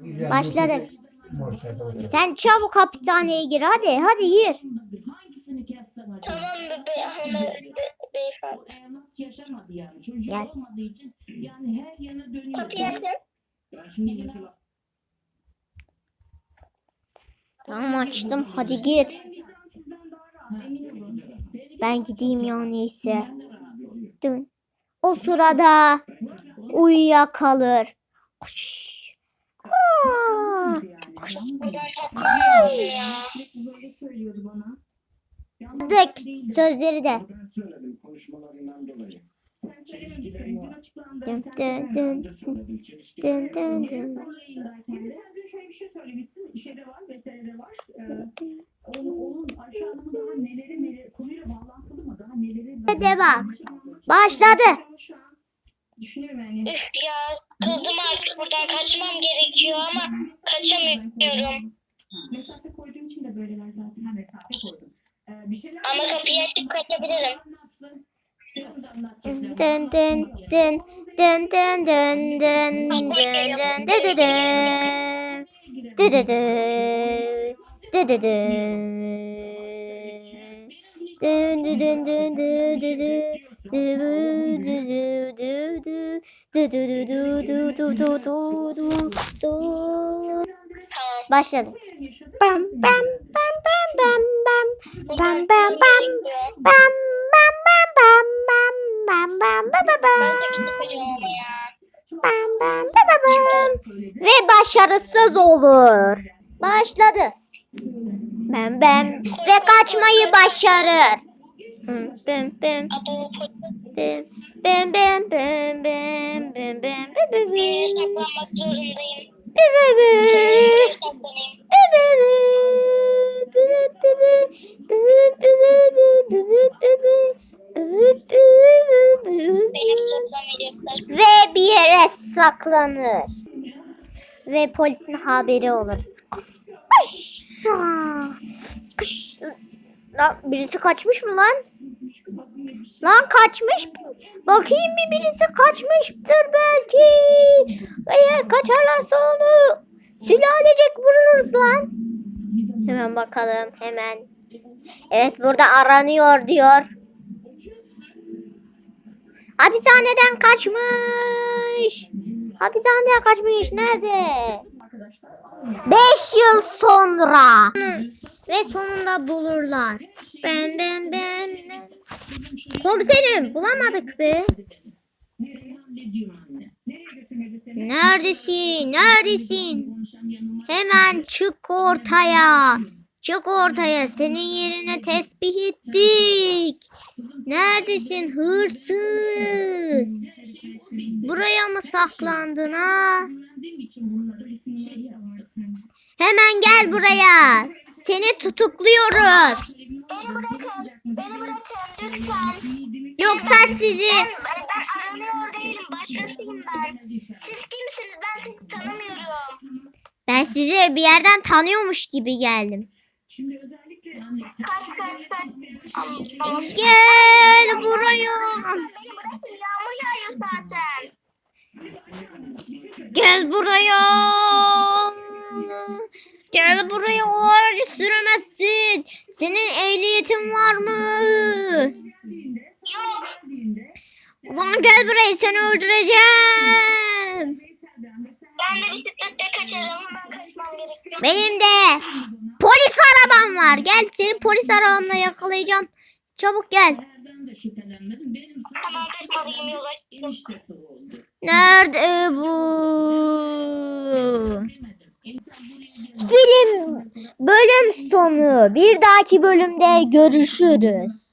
Başladık. Sen çabuk hapishaneye gir hadi hadi gir. Tamam be, ama beyefendi. Gel. Kapıyı. Tamam açtım hadi gir. Ben gideyim ya neyse. O sırada uyuyakalır. Kuş. Dık şey şey sözleri de. Şey. Dün dün dün dün. Dün dün. Şöyle bir şey söylemişsin, işe var, veterine de var. Ee, onun, onun aşağıda daha neleri neleri, konuyla bağlantılı mı? Daha neleri... De bak, başladı. Düşünüyorum yani. İhtiyaç ya kaçmam gerekiyor ama kaçamıyorum. Mesafe koyduğum için de böyleler zaten. Ha mesafe koydum. Ee, bir şeyler Ama kapıyı açıp kaçabilirim. Dın dın dın dın dın dın dın dın dın dı dı dı. Dı dı dı. Dı dı dı. Dın dı dın dın dı dı dı. Dı dı dı dı dı dı dı dı dı dı dı dı dı. Tamam. Başladı. Bam bam bam bam bam bam. Bam bam bam. Bam bam bam bam bam bam bam bam bam Ben bam. Bam bam. Ve başarısız olur. Başladı. Bam bam ve kaçmayı başarır. Bam bam bam Bem bem bem bem bem bem bem bem. Saklanmak zorundayım. Ve bir yere saklanır. Ve polisin haberi olur. Kış. Kış. Lan birisi kaçmış mı lan? Lan kaçmış. Bakayım bir birisi kaçmıştır belki. Eğer kaçarlarsa onu sülalecek vururuz lan. Hemen bakalım hemen. Evet burada aranıyor diyor. Hapishaneden kaçmış. Hapishaneden kaçmış. Nerede? Beş yıl sonra. Ve sonunda bulurlar. Ben ben ben. Komiserim bulamadık be. Neredesin? Neredesin? Hemen çık ortaya. Çık ortaya. Senin yerine tespih ettik. Neredesin hırsız? Buraya mı saklandın ha? Hemen gel buraya. Seni tutukluyoruz. Beni bırakın. Beni bırakın lütfen. Yoksa sizi Ben, ben aranıyor değilim. Başkasıyım ben. Siz kimsiniz? Ben sizi tanımıyorum. ben sizi bir yerden tanıyormuş gibi geldim. Şimdi özellikle Kaç kaç kaç. Ama- Gel buraya. Beni bırakın. Yağmur yağıyor zaten. Gel buraya. Senin ehliyetin var mı? Yok. Ulan gel buraya seni öldüreceğim. Ben de bisikletle kaçarım. Hemen kaçmam gerekiyor. Benim de polis arabam var. Gel seni polis arabamla yakalayacağım. Çabuk gel. Nereden de Film bölüm sonu. Bir dahaki bölümde görüşürüz.